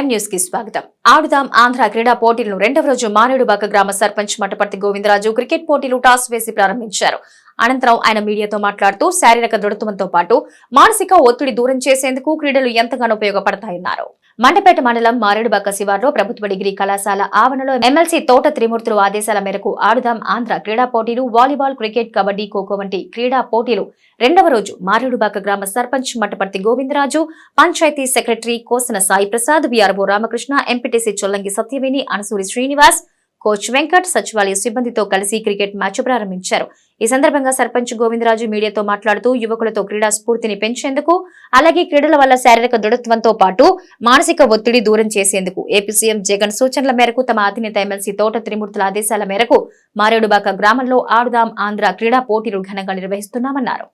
ఎం న్యూస్కి స్వాగతం. ఆడుదాం ఆంధ్ర క్రీడా పోటీలను రెండవ రోజు మారేడుబాక గ్రామ సర్పంచ్ మటపర్తి గోవిందరాజు క్రికెట్ పోటీలు టాస్ వేసి ప్రారంభించారు. అనంతరం ఆయన మీడియాతో మాట్లాడుతూ శారీరక దృఢత్వంతో పాటు మానసిక ఒత్తిడి దూరం చేసేందుకు క్రీడలు ఎంతగానో ఉపయోగపడతాయన్నారు. మండపేట మండలం మారేడుబాక శివార్లో ప్రభుత్వ డిగ్రీ కళాశాల ఆవరణలో ఎమ్మెల్సీ తోట త్రిమూర్తులు ఆదేశాల మేరకు ఆడుదాం ఆంధ్ర క్రీడా పోటీలు వాలీబాల్ క్రికెట్ కబడ్డీ ఖోఖో వంటి క్రీడా పోటీలు. రెండవ రోజు మారేడుబాక గ్రామ sarpanch Mattaparthi Govindaraju panchayat secretary Kosana Sai Prasad VRO Ramakrishna MPTC Chollangi Satyaveni Anasuri Srinivas coach Venkat సచివాలయ సిబ్బందితో కలిసి క్రికెట్ మ్యాచ్ ప్రారంభించారు. ఈ సందర్భంగా సర్పంచ్ గోవిందరాజు మీడియాతో మాట్లాడుతూ యువకులతో క్రీడా స్ఫూర్తిని పెంచేందుకు అలాగే క్రీడల వల్ల శారీరక దృఢత్వంతో పాటు మానసిక ఒత్తిడి దూరం చేసేందుకు ఏపీ సీఎం జగన్ సూచనల మేరకు తమ అధినేత ఎమ్మెల్సీ తోట త్రిమూర్తుల ఆదేశాల మేరకు మారేడుబాక గ్రామంలో ఆడుదాం ఆంధ్ర క్రీడా పోటీలు ఘనంగా నిర్వహిస్తున్నామన్నారు.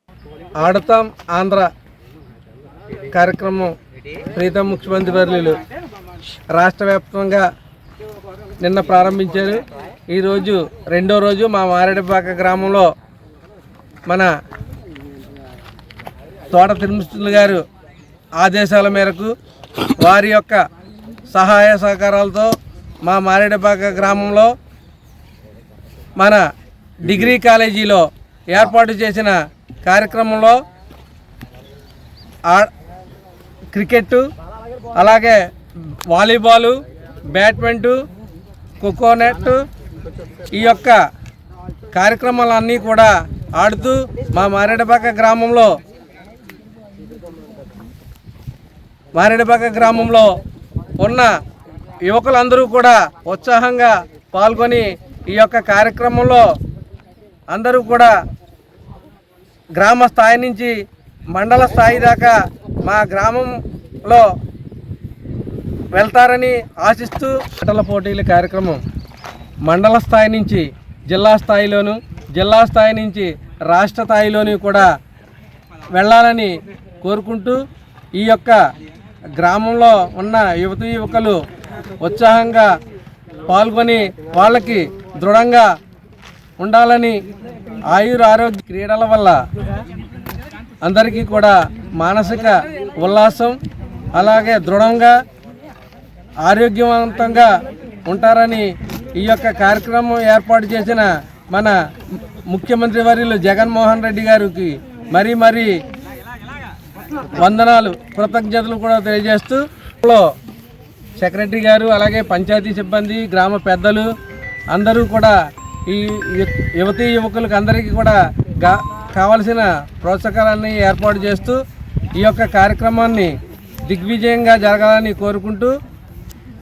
ఆడతాం ఆంధ్ర కార్యక్రమం ప్రీతం ముఖ్యమంత్రి వర్యులు. రాష్ట్ర వ్యాప్తంగా నిన్న ప్రారంభించారు. ఈరోజు రెండో రోజు మా మారేడుపాక గ్రామంలో మన తోట తిరుమల గారు ఆదేశాల మేరకు వారి యొక్క సహాయ సహకారాలతో మా మారేడుపాక గ్రామంలో మన డిగ్రీ కాలేజీలో ఏర్పాటు చేసిన కార్యక్రమంలో ఆ క్రికెట్ అలాగే వాలీబాలు బ్యాడ్మింటన్ కోకోనట్ ఈ యొక్క కార్యక్రమాలన్నీ కూడా ఆడుతూ మా మారేడుపాక గ్రామంలో మారేడుపాక గ్రామంలో ఉన్న యువకులందరూ కూడా ఉత్సాహంగా పాల్గొని ఈ యొక్క కార్యక్రమంలో అందరూ కూడా గ్రామ స్థాయి నుంచి మండల స్థాయి దాకా మా గ్రామంలో వెళ్తారని ఆశిస్తూ ఆటల పోటీల కార్యక్రమం మండల స్థాయి నుంచి జిల్లా స్థాయిలోను జిల్లా స్థాయి నుంచి రాష్ట్ర స్థాయిలోను కూడా వెళ్ళాలని కోరుకుంటూ ఈ యొక్క గ్రామంలో ఉన్న యువతీ యువకులు ఉత్సాహంగా పాల్గొని వాళ్ళకి దృఢంగా ఉండాలని ఆయుర ఆరోగ్య క్రీడల వల్ల అందరికీ కూడా మానసిక ఉల్లాసం అలాగే దృఢంగా ఆరోగ్యవంతంగా ఉంటారని ఈ యొక్క కార్యక్రమం ఏర్పాటు చేసిన మన ముఖ్యమంత్రి వర్యులు జగన్మోహన్ రెడ్డి గారికి మరీ మరీ వందనాలు కృతజ్ఞతలు కూడా తెలియజేస్తూ సెక్రటరీ గారు అలాగే పంచాయతీ సిబ్బంది గ్రామ పెద్దలు అందరూ కూడా ఈ యువతీ యువకులకు అందరికీ కూడా గా కావలసిన ప్రోత్సాహాలన్నీ ఏర్పాటు చేస్తూ ఈ యొక్క కార్యక్రమాన్ని దిగ్విజయంగా జరగాలని కోరుకుంటూ